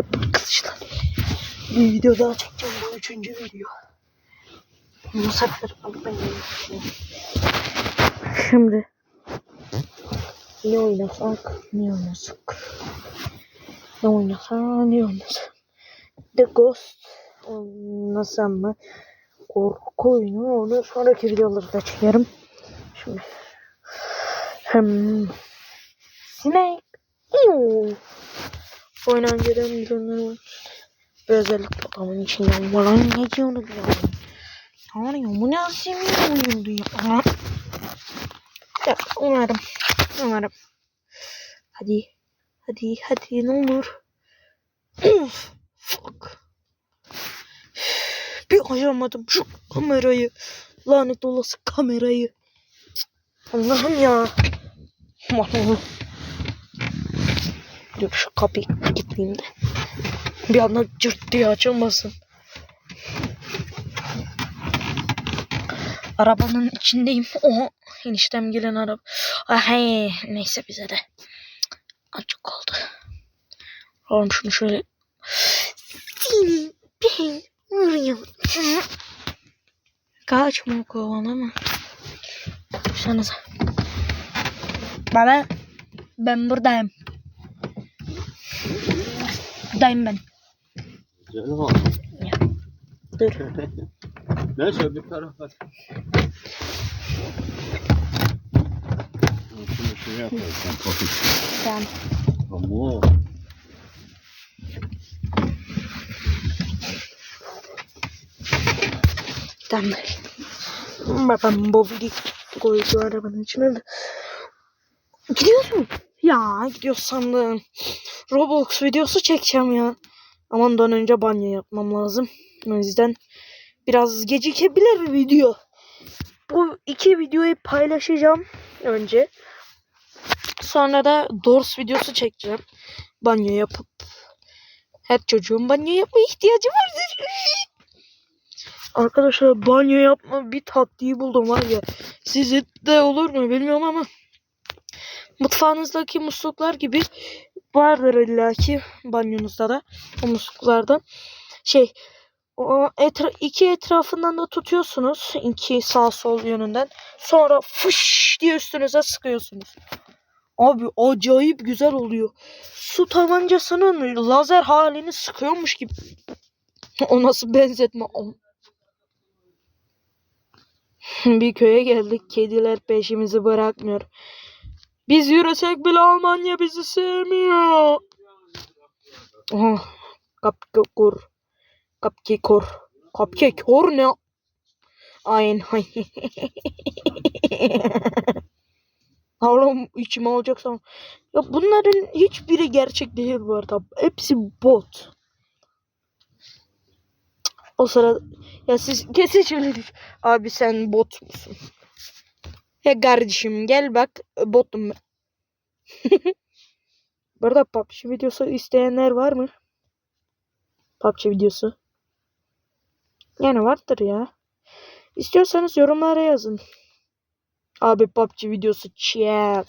Arkadaşlar bir video daha çekeceğim. Bu üçüncü video. Bu sefer Şimdi. Ne oynasak ne oynasak. Ne oynasak ne oynasak The Ghost oynasam mı? Korku oyunu. Onu sonraki videolarda çekerim. Şimdi. Hem Snake. Ew. Oynancadan milyonlar var. Bir özellik adamın içinden. Falan ne diyordu ya? Yani bu nasıl bir oyundu ya? Ya umarım umarım. Hadi hadi hadi ne olur. Fuck. Bir ayamadım şu kamerayı. Lanet olası kamerayı. Allah'ım ya. Aman Dur şu kapıyı kilitleyeyim de bir anda cırt diye açılmasın Arabanın içindeyim. Oha eniştem gelen araba. Ah. Neyse bize de. Açık oldu. Oğlum şunu şöyle. Seni ben vuruyorum. Kaçma kovalama. Dursanıza. Baba. Ben buradayım. Buradayım ben. Canım al. Dur. Neyse bir tarafa. Şunu şuraya koyacağım. Kopik. Tamam. Ama Tamam. Babam video koydu arabanın içine de. Gidiyorum. Ya gidiyor sandım. Roblox videosu çekeceğim ya. Ama ondan önce banyo yapmam lazım. O yüzden biraz gecikebilir video. Bu iki videoyu paylaşacağım önce. Sonra da Doors videosu çekeceğim. Banyo yapıp. Her çocuğun banyo yapma ihtiyacı vardır. Arkadaşlar banyo yapma bir taktiği buldum var ya. Sizde de olur mu bilmiyorum ama mutfağınızdaki musluklar gibi vardır illaki banyonuzda da o musluklardan. Şey etra iki etrafından da tutuyorsunuz. iki sağ sol yönünden. Sonra fış diye üstünüze sıkıyorsunuz. Abi acayip güzel oluyor. Su tabancasının lazer halini sıkıyormuş gibi. O nasıl benzetme? Bir köye geldik. Kediler peşimizi bırakmıyor. Biz yürüsek bile Almanya bizi sevmiyor. Oh, kapkekor. Kapkekor. Kapkekor ne? Aynen. Oğlum içime alacaksam. Ya bunların hiçbiri gerçek değil bu arada. Hepsi bot. O sırada ya siz kesin şöyle Abi sen bot musun? Ya kardeşim gel bak botum ben. Bu arada PUBG videosu isteyenler var mı? PUBG videosu. Yani vardır ya. İstiyorsanız yorumlara yazın. Abi PUBG videosu çek.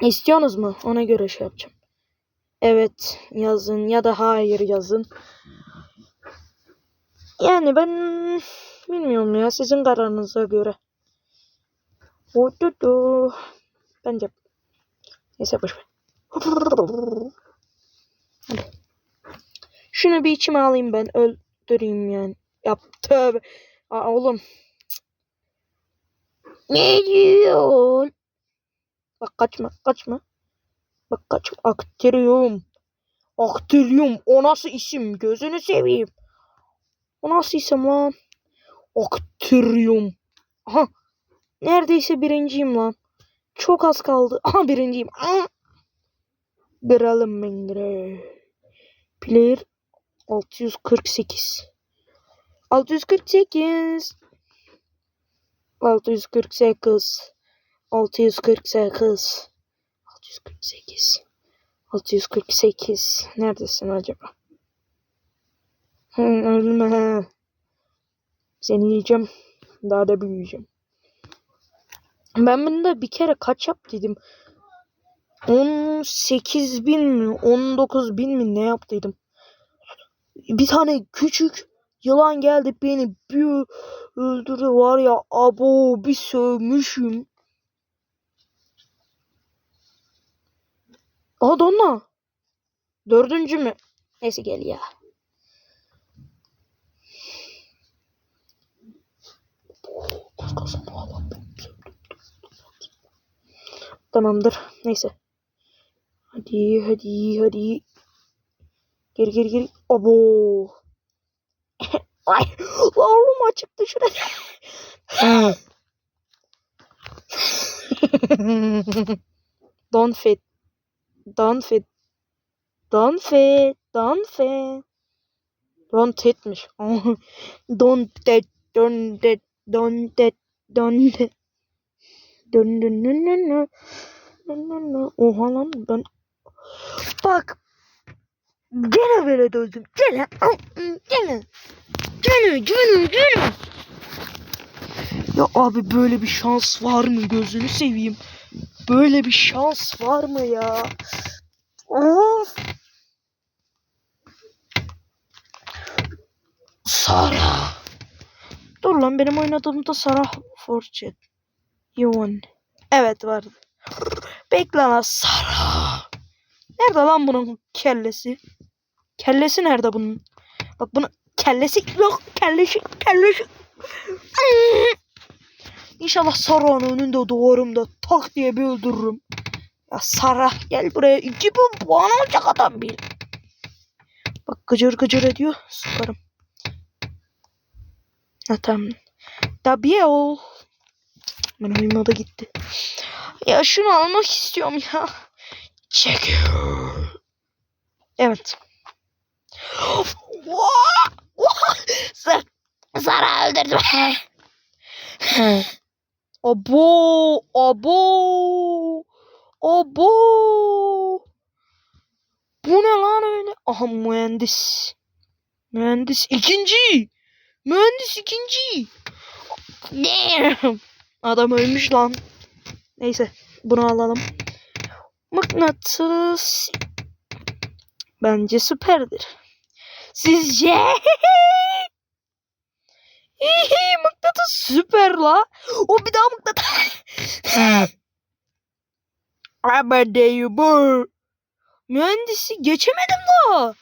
İstiyorsunuz mu? Ona göre şey yapacağım. Evet yazın ya da hayır yazın. Yani ben bilmiyorum ya sizin kararınıza göre. Odudu. Bence. Neyse boş ver. Hadi. Şunu bir içime alayım ben öldüreyim yani. Yap tövbe. Aa, oğlum. Ne diyor? Bak kaçma kaçma. Bak kaçma. Akterium. Akterium. O nasıl isim? Gözünü seveyim. O nasıl isim lan? Akterium. Aha. Neredeyse birinciyim lan. Çok az kaldı. Aha birinciyim. Aha. Kralım ben kral. Player 648. 648. 648. 648. 648. 648. Neredesin acaba? Hı, ölme. Seni yiyeceğim. Daha da büyüyeceğim. Ben bunda bir kere kaç yap dedim. 18 bin mi 19 bin mi ne yaptıydım. Bir tane küçük yılan geldi beni bir öldürdü var ya abo bir sövmüşüm. Aa Donna. Dördüncü mü? Neyse gel ya. Tamamdır. Neyse. Hadi hadi hadi. Geri geri geri. Abo. Ay. La oğlum açıktı şuraya. Don't fit. Don't fit. Don't hitmiş. don't that. Don't that. Don't that. Don't that. Dön dön dön dön dön. Dön dön dön. Oha lan ben. Bak. Gene böyle döndüm. Gene. Gene. Gene. Gene. Gene. Ya abi böyle bir şans var mı gözünü seveyim. Böyle bir şans var mı ya? Of. Sara. Dur lan benim oynadığımda Sara Fortune. Yuvan. Evet vardı. Bekle lan Sara. Nerede lan bunun kellesi? Kellesi nerede bunun? Bak bunun kellesi yok. Kellesi, kellesi. İnşallah Sara'nın önünde doğurum da tak diye bir öldürürüm. Ya Sara gel buraya. 2000 puan alacak adam bir. Bak gıcır gıcır ediyor. Sıkarım. Ha tamam. Tabii o. Ben oyun da gitti. Ya şunu almak istiyorum ya. Çekiyor. Evet. Sara öldürdüm. abo, abo, abo. Bu ne lan öyle? Aha mühendis. Mühendis ikinci. Mühendis ikinci. Damn. Adam ölmüş lan. Neyse bunu alalım. Mıknatıs. Bence süperdir. Sizce? Hihi, mıknatıs süper la. O bir daha mıknatıs. Bu. Mühendisi geçemedim daha. Lan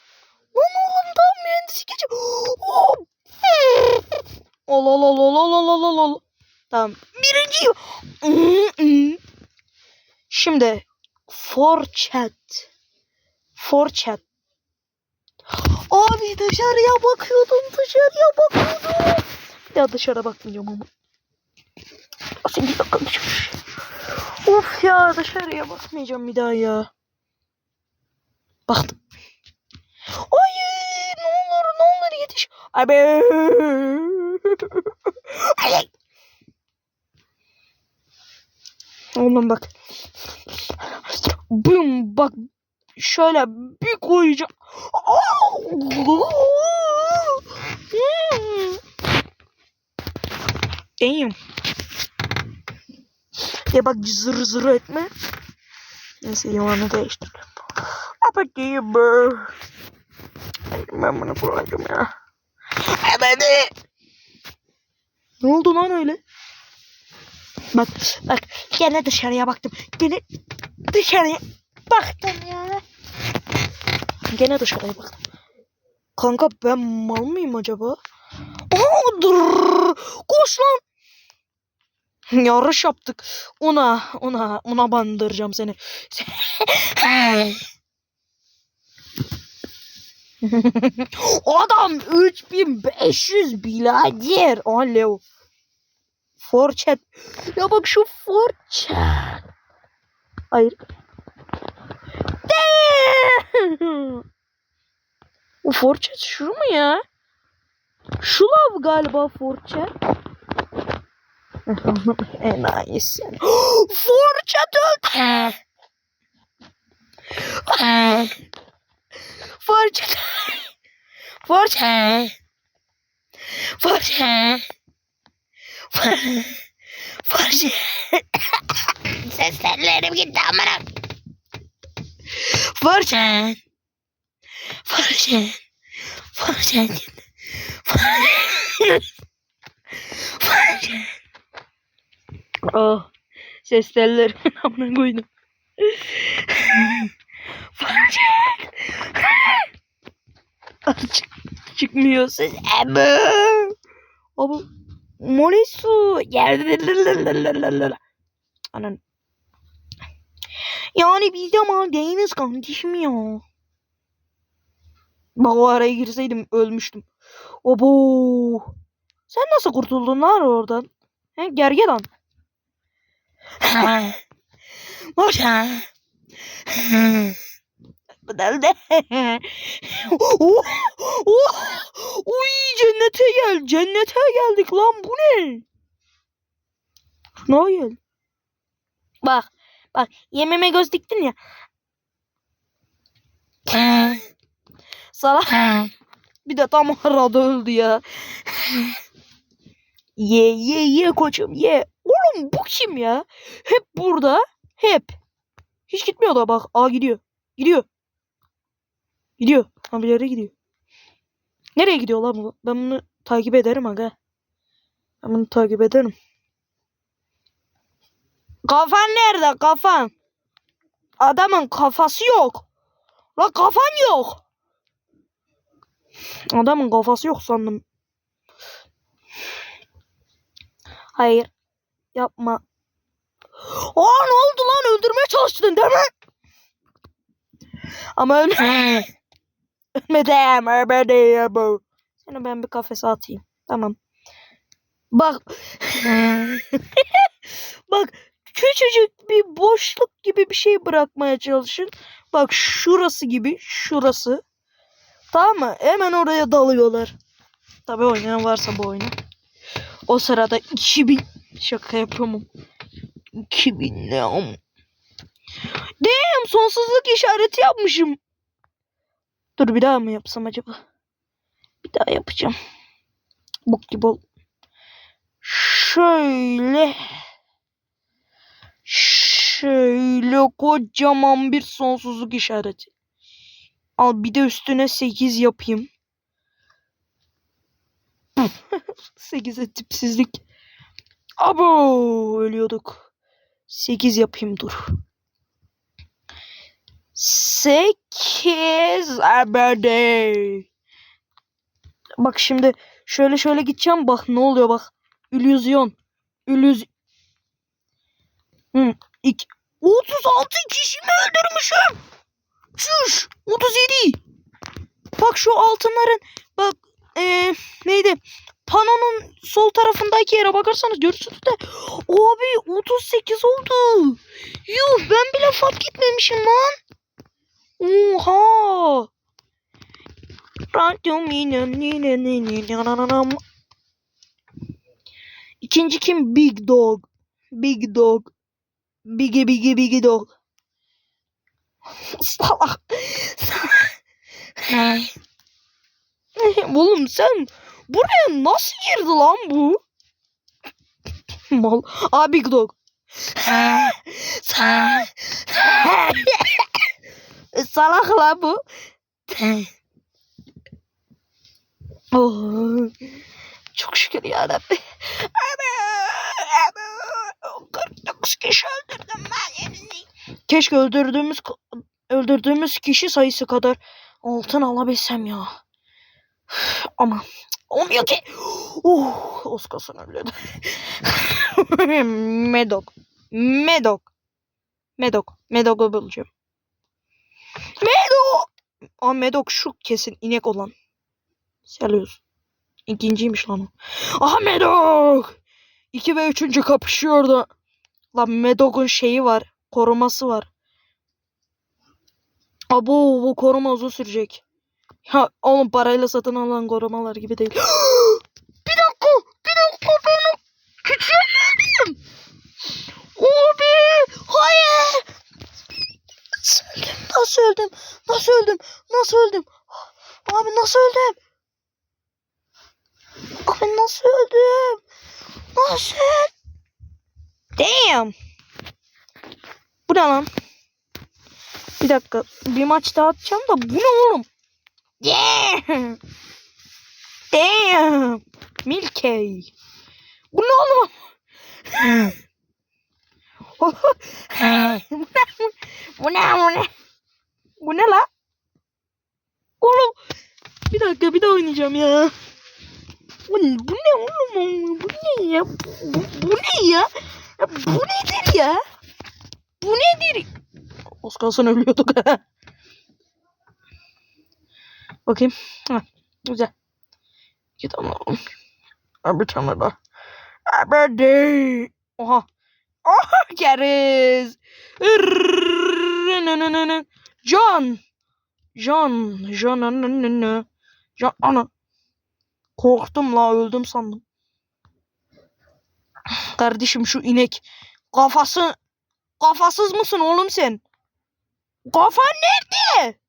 oğlum daha mühendisi geçem. Oh. Ol ol ol ol ol ol ol. Tamam. Birinciyim. Şimdi for chat. For chat. Abi dışarıya bakıyordum. Dışarıya bakıyordum. Daha dışarı bakmayacağım ama. Aslında bir dakika. Of ya dışarıya bakmayacağım bir daha ya. Baktım. Hayır ne olur ne olur yetiş. Abi. Ay. Oğlum bak. Bum bak. Şöyle bir koyacağım. Damn. Ya bak zır zır etme. Neyse yalanı değiştirdim. Bu. Ben bunu kullanacağım ya. Hadi. Ne oldu lan öyle? Bak bak gene dışarıya baktım. Gene dışarıya baktım ya. Gene dışarıya baktım. Kanka ben mal mıyım acaba? Aa, dur. Koş lan. Yarış yaptık. Ona, ona, ona bandıracağım seni. Adam 3500 bilader. Alo. Forchat. Ya bak şu Forchat. Hayır. O Forchat şu mu ya? Şu lav galiba Forchat. Enayi sen. Forchat öldü. Forchat. Forchat. Forchat. Forchat. Seslerim gitti amına. Fırçın. Fırçın. Fırçın. Fırçın. Fırçın. Oh. Ses tellerimin amına koydum. Fırçın. Çık, çıkmıyor ses. Ama. Ama. Monisu. Anan. Yani biz de mal değiliz kardeşim ya. Bak o araya girseydim ölmüştüm. Obo. Sen nasıl kurtuldun lan oradan? He gergedan. Boşa. Bu da oh, oh, Uy cennete gel. Cennete geldik lan bu ne? Şuna gel. Bak. Bak yememe göz diktin ya. Salak. Bir de tam arada öldü ya. ye ye ye koçum ye. Oğlum bu kim ya? Hep burada. Hep. Hiç gitmiyor da bak. Aa gidiyor. Gidiyor. Gidiyor. Ha bir yere gidiyor. Nereye gidiyor lan bu? Ben bunu takip ederim aga. Ben bunu takip ederim. Kafan nerede kafan? Adamın kafası yok. La kafan yok. Adamın kafası yok sandım. Hayır. Yapma. Aa ne oldu lan? Öldürmeye çalıştın değil mi? Ama ölme. Ölmedim. Ölmedim. Seni ben bir kafese atayım. Tamam. Bak. Bak küçücük bir boşluk gibi bir şey bırakmaya çalışın. Bak şurası gibi. Şurası. Tamam mı? Hemen oraya dalıyorlar. Tabii oynayan varsa bu oyunu. O sırada 2000 şaka yapamam. 2000 ne am? Damn sonsuzluk işareti yapmışım. Dur bir daha mı yapsam acaba? Bir daha yapacağım. Bok gibi ol. Şöyle. Şöyle kocaman bir sonsuzluk işareti. Al bir de üstüne 8 yapayım. 8'e tipsizlik. Abo ölüyorduk. 8 yapayım dur. 8 abade. Bak şimdi şöyle şöyle gideceğim bak ne oluyor bak. Illüzyon. Illüz Hı, iki. 36 kişi mi öldürmüşüm? Çüş. 37. Bak şu altınların bak eee neydi? Panonun sol tarafındaki yere bakarsanız görürsünüz de abi 38 oldu. Yuh ben bile fark etmemişim lan. Oha. İkinci kim? Big Dog. Big Dog. Biggie Biggie Biggie Dog. Salak. Oğlum sen buraya nasıl girdi lan bu? Mal. Aa Big Dog. Salak lan bu. oh. Çok şükür yarabbim. Ama, ama, 49 kişi öldürdüm ben. Keşke öldürdüğümüz öldürdüğümüz kişi sayısı kadar altın alabilsem ya. Ama olmuyor ki. Uh, Oscar'sın öldürdü. Medok. Medok. Medok. Medok'u bulacağım. Medok. Aa Medok şu kesin inek olan. Seluyoruz. İkinciymiş lan o. Aha Medok. 2 ve 3. kapışıyor da. Lan Medok'un şeyi var. Koruması var. Abo bu koruma uzun sürecek. Ya oğlum parayla satın alan korumalar gibi değil. bir dakika. Bir dakika benim küçüğüm. Abi. Hayır. Nasıl öldüm? Nasıl öldüm? Nasıl öldüm? Abi nasıl öldüm? Abi nasıl öldüm? Nasıl? Damn. Bu ne lan? Bir dakika. Bir maç daha atacağım da bu ne oğlum? Damn. Damn. Milkey. Bu ne oğlum? bu ne? Bu ne? Bu ne? Bu ne la? Oğlum. Bir dakika bir daha oynayacağım ya. Bu, bu ne oğlum? Bu ne ya? Bu, bu ne ya? Ya Bu nedir ya? Bu nedir? Az kalsın ölüyorduk. Bakayım. Heh, güzel. Alalım. Ha, Bir tane daha. Abadi. Oha. Oha keriz. John. John. John. John. John. Ana. Korktum la öldüm sandım. Kardeşim şu inek kafası kafasız mısın oğlum sen? Kafan nerede?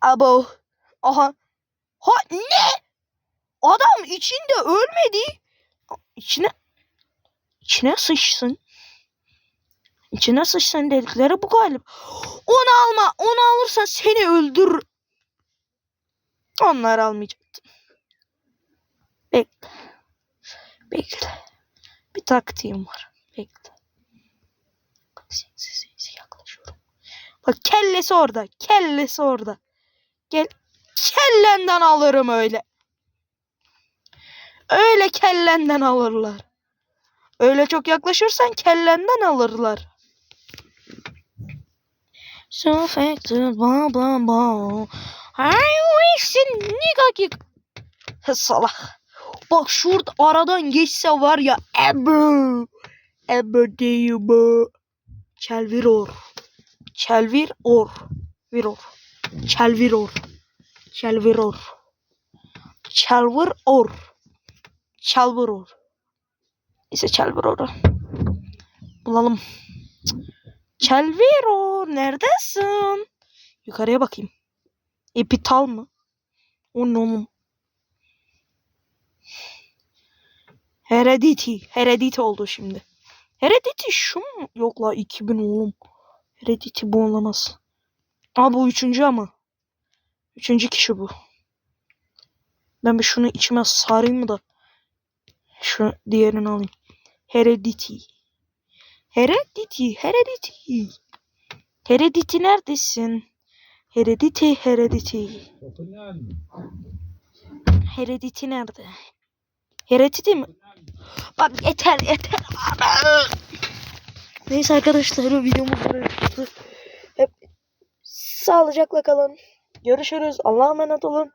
Abo. Aha. Ha ne? Adam içinde ölmedi. İçine içine sıçsın. İçine sıçsın dedikleri bu galiba. Onu alma. Onu alırsan seni öldürür. Onları almayacaktım. Bekle. Bekle. Bir taktiğim var. Bekle. Sinsi sinsi yaklaşıyorum. Bak kellesi orada. Kellesi orada. Gel. Kellenden alırım öyle. Öyle kellenden alırlar. Öyle çok yaklaşırsan kellenden alırlar. So factor blah blah blah. I wish nigga kick. Salak. Bak şurada aradan geçse var ya Ebu. Ebu değil bu. Çelvir or. Çelvir or. Viror. Çelvir or. Çelvir or. Çelvir or. Çelvir or. Neyse çelvir or. Bulalım. Çelvir or. Neredesin? Yukarıya bakayım. Epital mı? O ne oğlum? Heredity. Heredity oldu şimdi. Heredity şu mu? Yok la 2000 oğlum. Heredity bu olamaz. Aa bu üçüncü ama. Üçüncü kişi bu. Ben bir şunu içime sarayım mı da. Şu diğerini alayım. Heredity. Heredity. Heredity. Heredity neredesin? Heredity. Heredity. Heredity nerede? Heredity mi? Bak yeter yeter. Neyse arkadaşlar çıktı. Hep sağlıcakla kalın. Görüşürüz. Allah'a emanet olun.